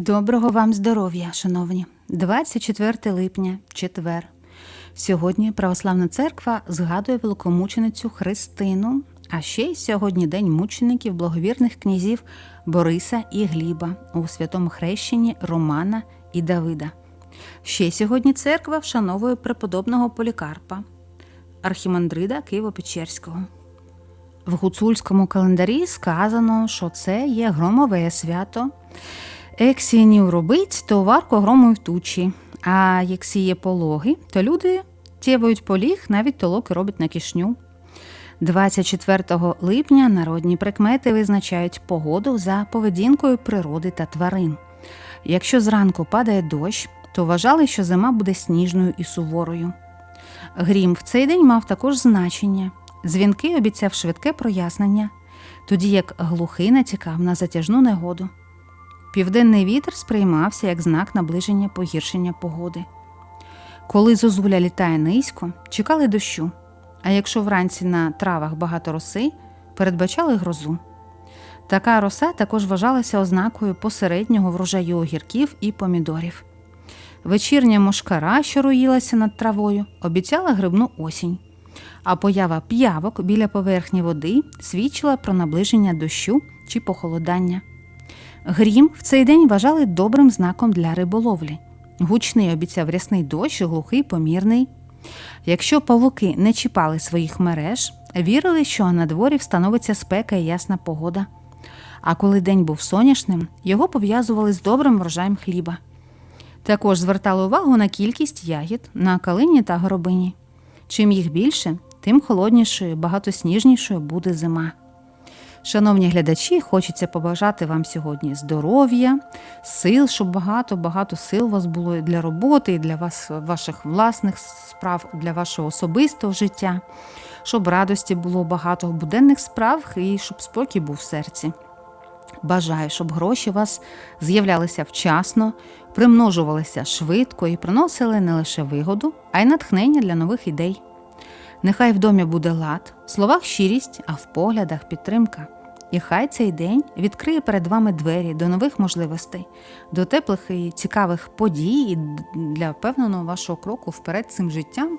Доброго вам здоров'я, шановні. 24 липня, четвер. Сьогодні Православна церква згадує великомученицю Христину, а ще й сьогодні день мучеників благовірних князів Бориса і Гліба у святому хрещенні Романа і Давида. Ще сьогодні церква вшановує преподобного Полікарпа, архімандрида Києво-Печерського. В гуцульському календарі сказано, що це є громове свято. Як сінів робить, то варко грому в тучі. А як сіє пологи, то люди тєвають поліг, навіть толоки роблять на кишню. 24 липня народні прикмети визначають погоду за поведінкою природи та тварин. Якщо зранку падає дощ, то вважали, що зима буде сніжною і суворою. Грім в цей день мав також значення. Дзвінки обіцяв швидке прояснення, тоді як глухий натякав на затяжну негоду. Південний вітер сприймався як знак наближення погіршення погоди. Коли зозуля літає низько, чекали дощу, а якщо вранці на травах багато роси, передбачали грозу. Така роса також вважалася ознакою посереднього врожаю огірків і помідорів. Вечірня мошкара, що роїлася над травою, обіцяла грибну осінь, а поява п'явок біля поверхні води свідчила про наближення дощу чи похолодання. Грім в цей день вважали добрим знаком для риболовлі. Гучний обіцяв рясний дощ, глухий, помірний. Якщо павуки не чіпали своїх мереж, вірили, що на дворі встановиться спека і ясна погода. А коли день був сонячним, його пов'язували з добрим врожаєм хліба. Також звертали увагу на кількість ягід на калині та горобині. Чим їх більше, тим холоднішою, багатосніжнішою буде зима. Шановні глядачі, хочеться побажати вам сьогодні здоров'я, сил, щоб багато-багато сил у вас було і для роботи, і для вас, ваших власних справ, для вашого особистого життя, щоб радості було багато буденних справах і щоб спокій був в серці. Бажаю, щоб гроші у вас з'являлися вчасно, примножувалися швидко і приносили не лише вигоду, а й натхнення для нових ідей. Нехай в домі буде лад, в словах щирість, а в поглядах підтримка. І хай цей день відкриє перед вами двері до нових можливостей, до теплих і цікавих подій для впевненого вашого кроку вперед цим життям.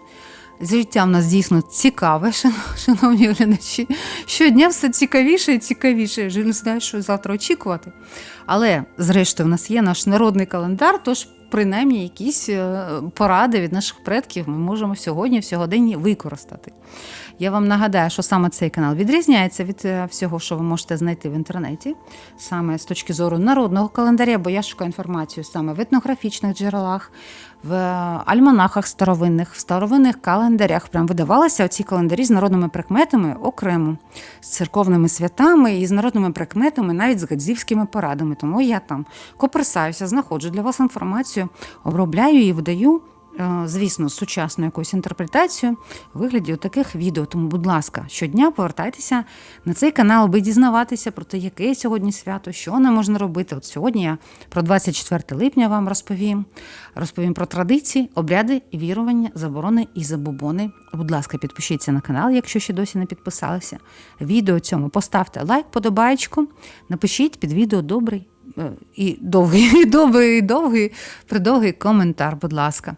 Життя в нас дійсно цікаве, шановні глядачі. Щодня все цікавіше і цікавіше. Вже не знаю, що завтра очікувати. Але, зрештою, в нас є наш народний календар, тож принаймні якісь е, поради від наших предків ми можемо сьогодні, в сьогоденні використати. Я вам нагадаю, що саме цей канал відрізняється від е, всього, що ви можете знайти в інтернеті, саме з точки зору народного календаря, бо я шукаю інформацію саме в етнографічних джерелах, в альманахах старовинних, в старовинних календарях. Прям видавалися оці календарі з народними прикметами окремо, з церковними святами і з народними прикметами, навіть з гадзівськими порадами. Тому я там коперсаюся, знаходжу для вас інформацію, обробляю і видаю. Е, звісно, з сучасною якоюсь інтерпретацією у вигляді таких відео. Тому, будь ласка, щодня повертайтеся на цей канал, аби дізнаватися про те, яке сьогодні свято, що не можна робити. От сьогодні я про 24 липня вам розповім. Розповім про традиції, обряди, вірування, заборони і забобони. Будь ласка, підпишіться на канал, якщо ще досі не підписалися. Відео цьому поставте лайк, подобаєчку, напишіть під відео добрий. І довгий, і довгий, і довгий, придовгий коментар, будь ласка.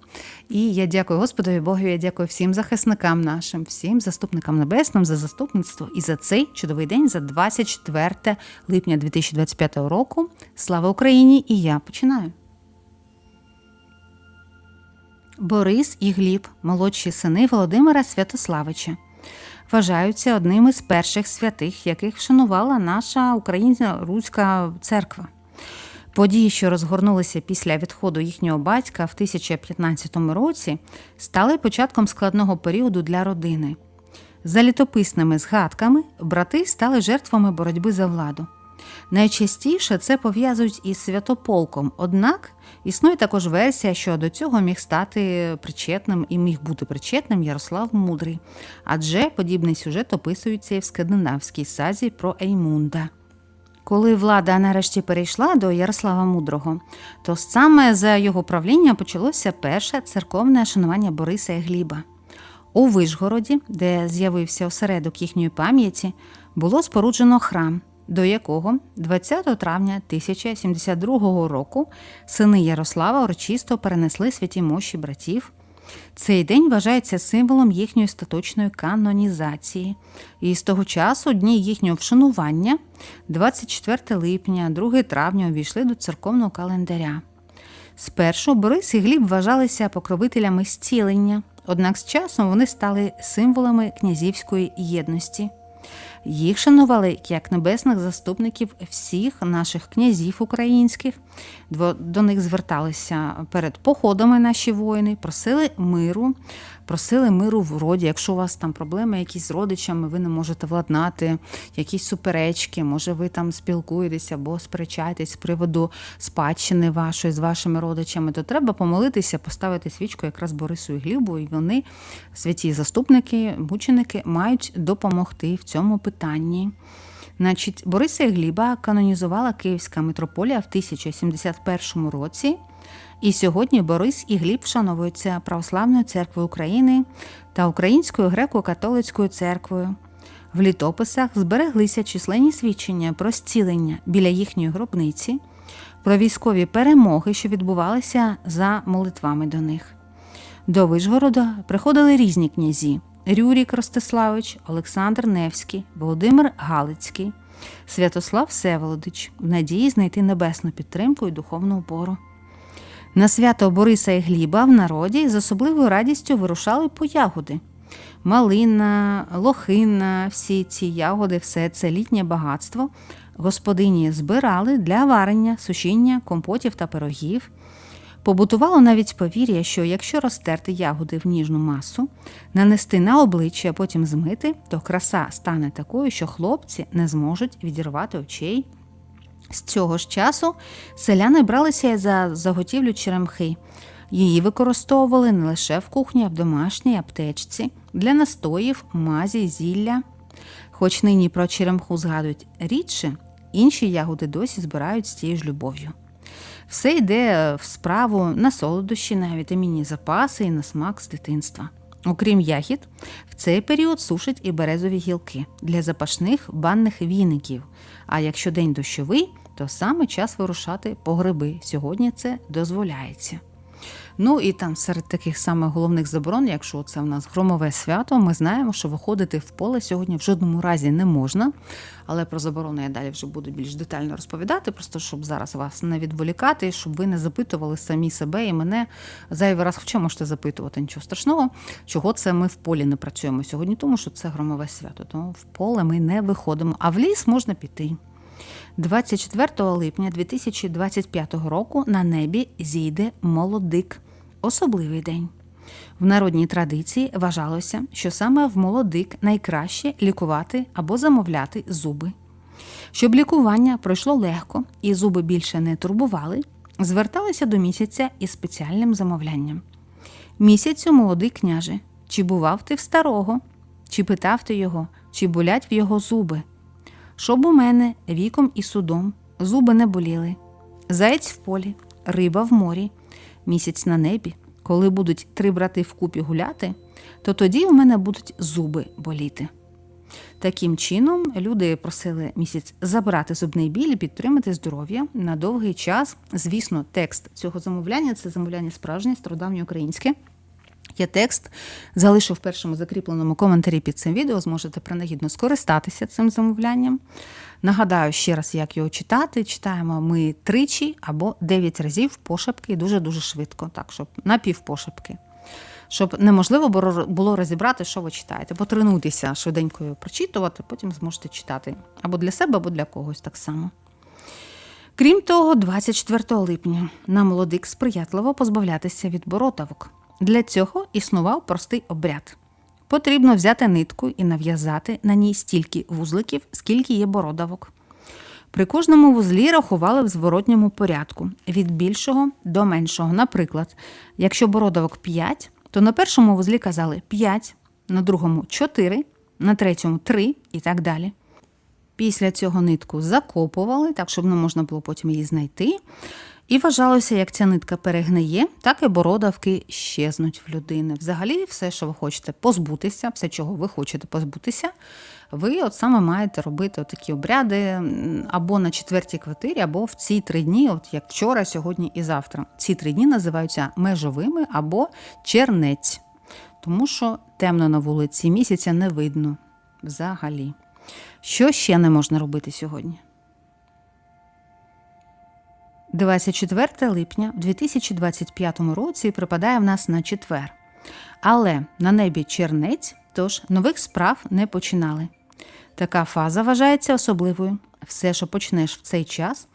І я дякую Господові Богу, я дякую всім захисникам нашим, всім заступникам небесним за заступництво і за цей чудовий день, за 24 липня 2025 року. Слава Україні! І я починаю. Борис і Гліб, молодші сини Володимира Святославича, вважаються одним із перших святих, яких вшанувала наша українська руська церква. Події, що розгорнулися після відходу їхнього батька в 1015 році, стали початком складного періоду для родини. За літописними згадками брати стали жертвами боротьби за владу. Найчастіше це пов'язують із святополком, однак існує також версія, що до цього міг стати причетним і міг бути причетним Ярослав Мудрий, адже подібний сюжет описується і в скандинавській сазі про Еймунда. Коли влада нарешті перейшла до Ярослава Мудрого, то саме за його правління почалося перше церковне шанування Бориса і Гліба. У Вишгороді, де з'явився осередок їхньої пам'яті, було споруджено храм, до якого 20 травня 1072 року сини Ярослава урочисто перенесли святі мощі братів. Цей день вважається символом їхньої остаточної канонізації, і з того часу дні їхнього вшанування, 24 липня, 2 травня, увійшли до церковного календаря. Спершу Борис і Гліб вважалися покровителями зцілення, однак з часом вони стали символами князівської єдності. Їх шанували як небесних заступників всіх наших князів українських. До них зверталися перед походами наші воїни, просили миру, просили миру в роді. Якщо у вас там проблеми якісь з родичами, ви не можете владнати, якісь суперечки, може ви там спілкуєтеся або сперечаєтесь з приводу спадщини вашої з вашими родичами, то треба помолитися, поставити свічку якраз Борису і Глібу, і вони, святі заступники, мученики, мають допомогти в цьому питанні. Значить, Бориса і Гліба канонізувала Київська митрополія в 1071 році. І сьогодні Борис і Гліб вшановуються Православною церквою України та Українською греко-католицькою церквою. В літописах збереглися численні свідчення про зцілення біля їхньої гробниці, про військові перемоги, що відбувалися за молитвами до них. До Вишгорода приходили різні князі: Рюрік Ростиславич, Олександр Невський, Володимир Галицький, Святослав Всеволодич в надії знайти небесну підтримку і духовну опору. На свято Бориса і Гліба в народі з особливою радістю вирушали по ягоди. Малина, лохина, всі ці ягоди, все це літнє багатство. Господині збирали для варення, сушіння, компотів та пирогів. Побутувало навіть повір'я, що якщо розтерти ягоди в ніжну масу, нанести на обличчя, а потім змити, то краса стане такою, що хлопці не зможуть відірвати очей. З цього ж часу селяни бралися за заготівлю черемхи. Її використовували не лише в кухні, а в домашній аптечці для настоїв, мазі, зілля. Хоч нині про черемху згадують рідше, інші ягоди досі збирають з тією ж любов'ю. Все йде в справу на солодощі, на вітамінні запаси і на смак з дитинства. Окрім ягід, в цей період сушать і березові гілки для запашних банних віників. А якщо день дощовий, то саме час вирушати по гриби. Сьогодні це дозволяється. Ну і там серед таких самих головних заборон, якщо це в нас громове свято, ми знаємо, що виходити в поле сьогодні в жодному разі не можна. Але про заборону я далі вже буду більш детально розповідати, просто щоб зараз вас не відволікати, щоб ви не запитували самі себе і мене зайвий раз, хоча можете запитувати нічого страшного, чого це ми в полі не працюємо сьогодні, тому що це громове свято. Тому в поле ми не виходимо, а в ліс можна піти. 24 липня 2025 року на небі зійде молодик. Особливий день. В народній традиції вважалося, що саме в молодик найкраще лікувати або замовляти зуби. Щоб лікування пройшло легко і зуби більше не турбували, зверталися до місяця із спеціальним замовлянням. Місяцю молодий княже, чи бував ти в старого, чи питав ти його, чи болять в його зуби? Щоб у мене віком і судом зуби не боліли, заєць в полі, риба в морі, місяць на небі. Коли будуть три брати вкупі гуляти, то тоді у мене будуть зуби боліти. Таким чином, люди просили місяць забрати зубний біль і підтримати здоров'я на довгий час. Звісно, текст цього замовляння це замовляння справжнє, стародавнє Я текст залишу в першому закріпленому коментарі під цим відео, зможете принагідно скористатися цим замовлянням. Нагадаю ще раз, як його читати. Читаємо ми тричі або дев'ять разів пошепки і дуже-дуже швидко, так, щоб напівпошепки. Щоб неможливо було розібрати, що ви читаєте. Потренуйтеся швиденько прочитувати, потім зможете читати або для себе, або для когось так само. Крім того, 24 липня на молодик сприятливо позбавлятися від бородавок. Для цього існував простий обряд. Потрібно взяти нитку і нав'язати на ній стільки вузликів, скільки є бородавок. При кожному вузлі рахували в зворотньому порядку від більшого до меншого. Наприклад, якщо бородавок 5, то на першому вузлі казали 5, на другому 4, на третьому 3 і так далі. Після цього нитку закопували, так щоб не можна було потім її знайти. І вважалося, як ця нитка перегниє, так і бородавки щезнуть в людини. Взагалі, все, що ви хочете позбутися, все, чого ви хочете позбутися, ви от саме маєте робити такі обряди або на четвертій квартирі, або в ці три дні, от як вчора, сьогодні і завтра. Ці три дні називаються межовими або чернець, тому що темно на вулиці, місяця не видно взагалі. Що ще не можна робити сьогодні? 24 липня в 2025 році припадає в нас на четвер. Але на небі чернець, тож нових справ не починали. Така фаза вважається особливою. Все, що почнеш в цей час,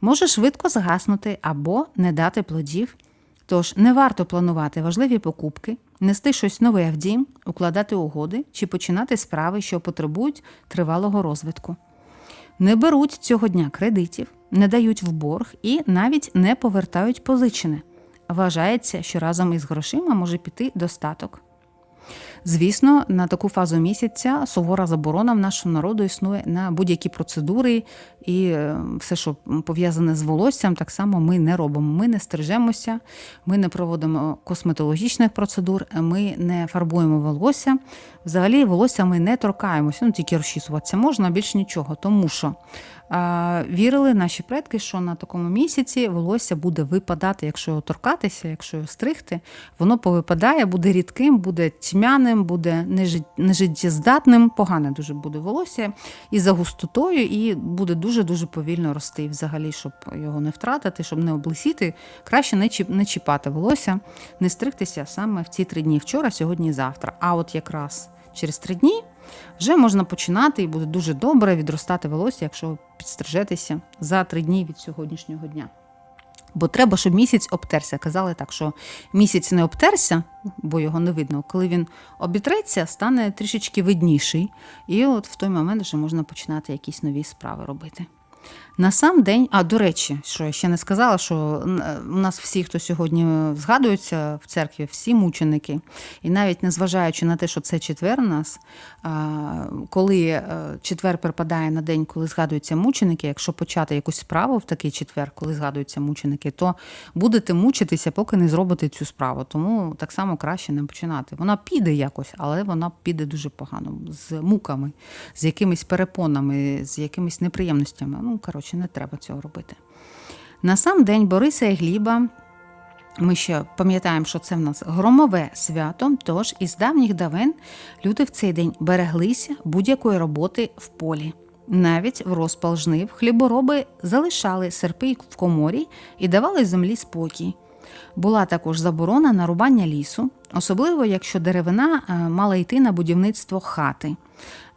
може швидко згаснути або не дати плодів. Тож не варто планувати важливі покупки, нести щось нове в дім, укладати угоди чи починати справи, що потребують тривалого розвитку. Не беруть цього дня кредитів, не дають в борг і навіть не повертають позичене. Вважається, що разом із грошима може піти достаток. Звісно, на таку фазу місяця сувора заборона в нашому народу існує на будь-які процедури, і е, все, що пов'язане з волоссям, так само ми не робимо. Ми не стрижемося, ми не проводимо косметологічних процедур, ми не фарбуємо волосся. Взагалі, волосся ми не торкаємося, ну тільки розчісуватися можна, а більш нічого, тому що вірили наші предки, що на такому місяці волосся буде випадати, якщо його торкатися, якщо його стригти, воно повипадає, буде рідким, буде тьмяним, буде нежит- нежиттєздатним, погане дуже буде волосся і за густотою, і буде дуже-дуже повільно рости. І взагалі, щоб його не втратити, щоб не облисіти, краще не чіп- не чіпати волосся, не стригтися саме в ці три дні вчора, сьогодні завтра. А от якраз через три дні вже можна починати і буде дуже добре відростати волосся, якщо підстрижетеся за три дні від сьогоднішнього дня. Бо треба, щоб місяць обтерся. Казали так, що місяць не обтерся, бо його не видно. Коли він обітреться, стане трішечки видніший. І от в той момент вже можна починати якісь нові справи робити. На сам день, а до речі, що я ще не сказала, що е, у нас всі, хто сьогодні згадуються в церкві, всі мученики, і навіть незважаючи на те, що це четвер у нас, коли е, четвер припадає на день, коли згадуються мученики, якщо почати якусь справу в такий четвер, коли згадуються мученики, то будете мучитися, поки не зробите цю справу. Тому так само краще не починати. Вона піде якось, але вона піде дуже погано, з муками, з якимись перепонами, з якимись неприємностями. Ну, коротше, не треба цього робити. На сам день Бориса і Гліба ми ще пам'ятаємо, що це в нас громове свято, тож із давніх давен люди в цей день береглися будь-якої роботи в полі. Навіть в розпал жнив хлібороби залишали серпи в коморі і давали землі спокій. Була також заборона на рубання лісу, особливо якщо деревина е, мала йти на будівництво хати.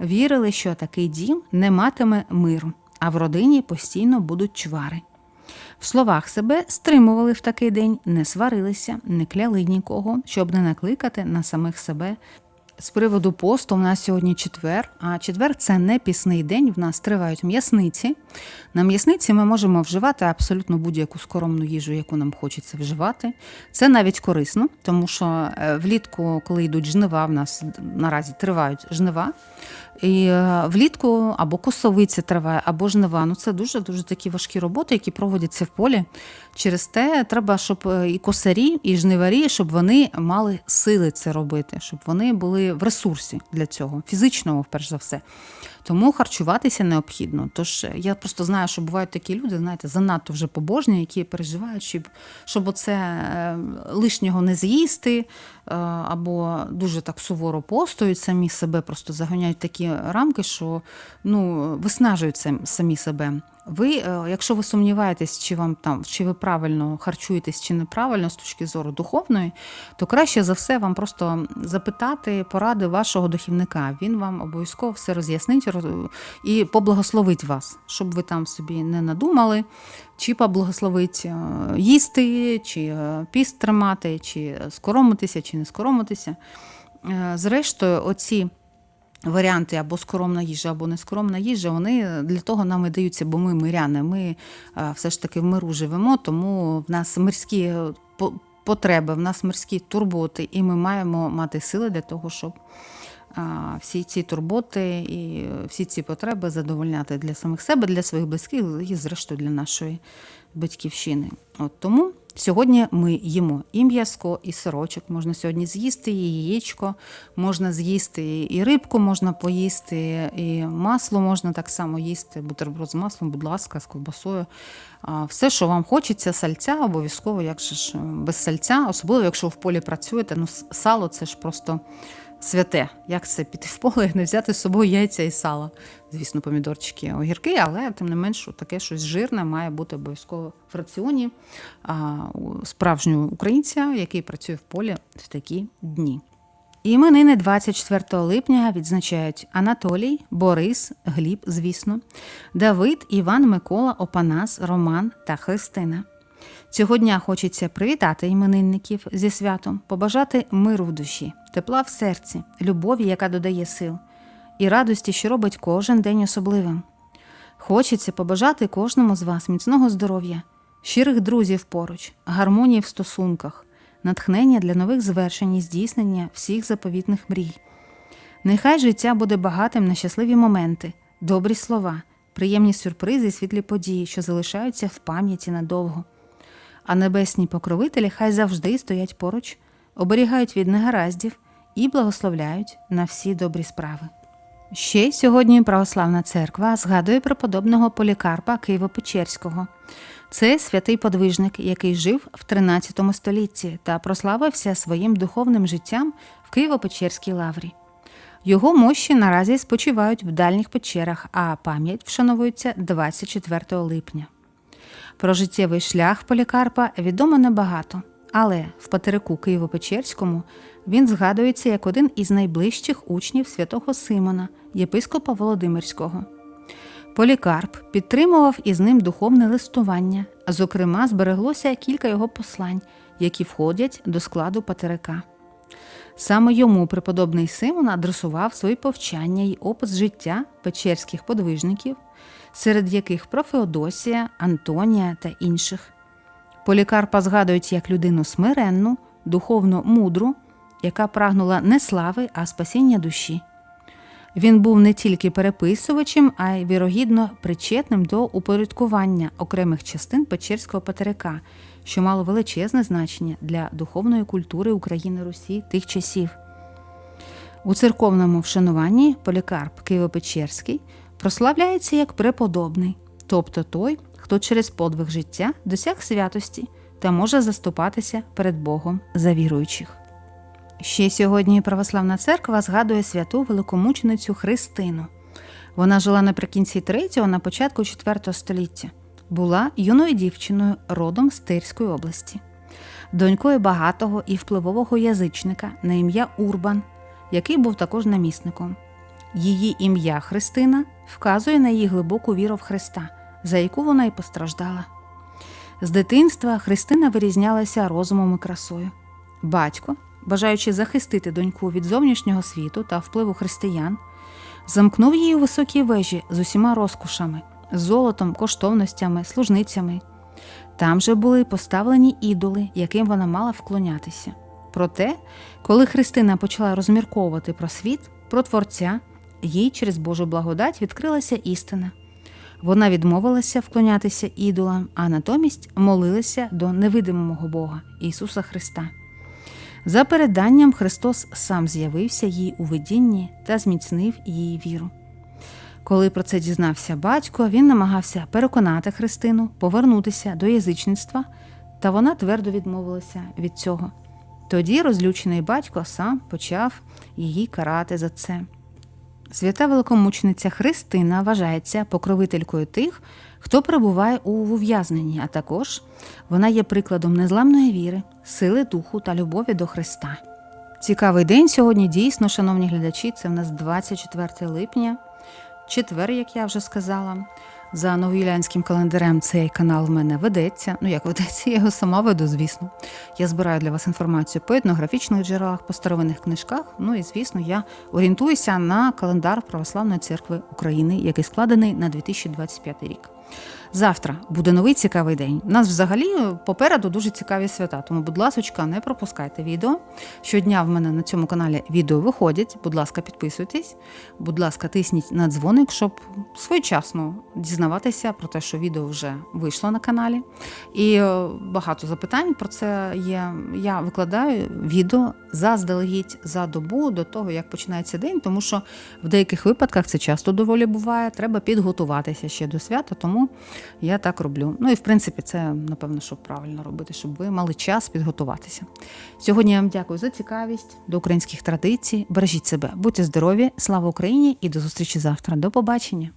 Вірили, що такий дім не матиме миру, а в родині постійно будуть чвари. В словах себе стримували в такий день, не сварилися, не кляли нікого, щоб не накликати на самих себе. З приводу посту в нас сьогодні четвер, а четвер це не пісний день. В нас тривають м'ясниці. На м'ясниці ми можемо вживати абсолютно будь-яку скоромну їжу, яку нам хочеться вживати. Це навіть корисно, тому що е, влітку, коли йдуть жнива, в нас наразі тривають жнива. І е, влітку або косовиця триває, або жнива. Ну це дуже дуже такі важкі роботи, які проводяться в полі. Через те треба, щоб е, і косарі, і жниварі, щоб вони мали сили це робити, щоб вони були в ресурсі для цього, фізичному, перш за все. Тому харчуватися необхідно. Тож е, я просто знаю, що бувають такі люди, знаєте, занадто вже побожні, які переживають, щоб, щоб оце е, лишнього не з'їсти, е, або дуже так суворо постують самі себе, просто заганяють такі рамки, що ну, виснажують самі себе. Ви, якщо ви сумніваєтесь, чи вам там чи ви правильно харчуєтесь, чи неправильно з точки зору духовної, то краще за все вам просто запитати поради вашого духівника. Він вам обов'язково все роз'яснить роз- і поблагословить вас, щоб ви там собі не надумали, чи поблагословить е, їсти, чи е, піст тримати, чи скоромитися, чи не скоромитися. Е, Зрештою, оці варіанти або скоромна їжа, або нескоромна їжа, вони для того нам і даються, бо ми миряни. Ми все ж таки в миру живемо, тому в нас мирські потреби, в нас мирські турботи, і ми маємо мати сили для того, щоб всі ці турботи і всі ці потреби задовольняти для самих себе, для своїх близьких і, зрештою, для нашої батьківщини. От тому Сьогодні ми їмо і м'язко, і сирочок. Можна сьогодні з'їсти, і яєчко, можна з'їсти і рибку можна поїсти, і масло можна так само їсти, бутерброд з маслом, будь ласка, з ковбасою. Все, що вам хочеться, сальця, обов'язково, як ж без сальця, особливо, якщо в полі працюєте. Ну, сало це ж просто святе. Як це піти в поле і не взяти з собою яйця і сало? Звісно, помідорчики, огірки, але тим не менш таке щось жирне має бути обов'язково в раціоні справжнього українця, який працює в полі в такі дні. Іменини 24 липня відзначають Анатолій, Борис, Гліб, звісно, Давид, Іван, Микола, Опанас, Роман та Христина. Цього дня хочеться привітати іменинників зі святом, побажати миру в душі, тепла в серці, любові, яка додає сил, і радості, що робить кожен день особливим. Хочеться побажати кожному з вас міцного здоров'я, щирих друзів поруч, гармонії в стосунках, натхнення для нових звершень і здійснення всіх заповітних мрій. Нехай життя буде багатим на щасливі моменти, добрі слова, приємні сюрпризи і світлі події, що залишаються в пам'яті надовго. А небесні покровителі хай завжди стоять поруч, оберігають від негараздів і благословляють на всі добрі справи. Ще й сьогодні Православна церква згадує преподобного Полікарпа Києво-Печерського. Це святий подвижник, який жив в 13 столітті та прославився своїм духовним життям в Києво-Печерській лаврі. Його мощі наразі спочивають в дальніх печерах, а пам'ять вшановується 24 липня. Про життєвий шлях Полікарпа відомо небагато, але в Патерику Києво-Печерському він згадується як один із найближчих учнів святого Симона, єпископа Володимирського. Полікарп підтримував із ним духовне листування, зокрема, збереглося кілька його послань, які входять до складу Патерика. Саме йому преподобний Симон адресував свої повчання й опис життя печерських подвижників, серед яких про Феодосія, Антонія та інших. Полікарпа згадують як людину смиренну, духовно мудру, яка прагнула не слави, а спасіння душі. Він був не тільки переписувачем, а й вірогідно причетним до упорядкування окремих частин Печерського патерика, що мало величезне значення для духовної культури України Русі тих часів. У церковному вшануванні Полікарп Києво-Печерський прославляється як преподобний, тобто той, хто через подвиг життя досяг святості та може заступатися перед Богом за віруючих. Ще сьогодні Православна церква згадує святу великомученицю Христину. Вона жила наприкінці 3-го, на початку 4 століття. Була юною дівчиною родом з Тирської області, донькою багатого і впливового язичника на ім'я Урбан, який був також намісником. Її ім'я Христина вказує на її глибоку віру в Христа, за яку вона й постраждала. З дитинства Христина вирізнялася розумом і красою. Батько, бажаючи захистити доньку від зовнішнього світу та впливу християн, замкнув її у високій вежі з усіма розкошами, золотом, коштовностями, служницями. Там же були поставлені ідоли, яким вона мала вклонятися. Проте, коли Христина почала розмірковувати про світ, про Творця, їй через Божу благодать відкрилася істина. Вона відмовилася вклонятися ідолам, а натомість молилася до невидимого Бога Ісуса Христа. За переданням, Христос сам з'явився їй у видінні та зміцнив її віру. Коли про це дізнався батько, він намагався переконати Христину повернутися до язичництва, та вона твердо відмовилася від цього. Тоді розлючений батько сам почав її карати за це. Свята великомучениця Христина вважається покровителькою тих, хто перебуває у ув'язненні, а також вона є прикладом незламної віри, сили духу та любові до Христа. Цікавий день сьогодні дійсно, шановні глядачі, це в нас 24 липня, четвер, як я вже сказала. За новоюлянським календарем цей канал в мене ведеться. Ну як ведеться, я його сама веду, звісно. Я збираю для вас інформацію по етнографічних джерелах, по старовинних книжках. Ну і звісно, я орієнтуюся на календар Православної церкви України, який складений на 2025 рік. Завтра буде новий цікавий день. У нас взагалі попереду дуже цікаві свята. Тому, будь ласка, не пропускайте відео. Щодня в мене на цьому каналі відео виходять. Будь ласка, підписуйтесь. Будь ласка, тисніть на дзвоник, щоб своєчасно дізнаватися про те, що відео вже вийшло на каналі. І е, багато запитань про це є. Я викладаю відео заздалегідь за добу до того, як починається день, тому що в деяких випадках це часто доволі буває. Треба підготуватися ще до свята, тому я так роблю. Ну і в принципі, це напевно, що правильно робити, щоб ви мали час підготуватися. Сьогодні я вам дякую за цікавість до українських традицій. Бережіть себе, будьте здорові, слава Україні і до зустрічі завтра. До побачення.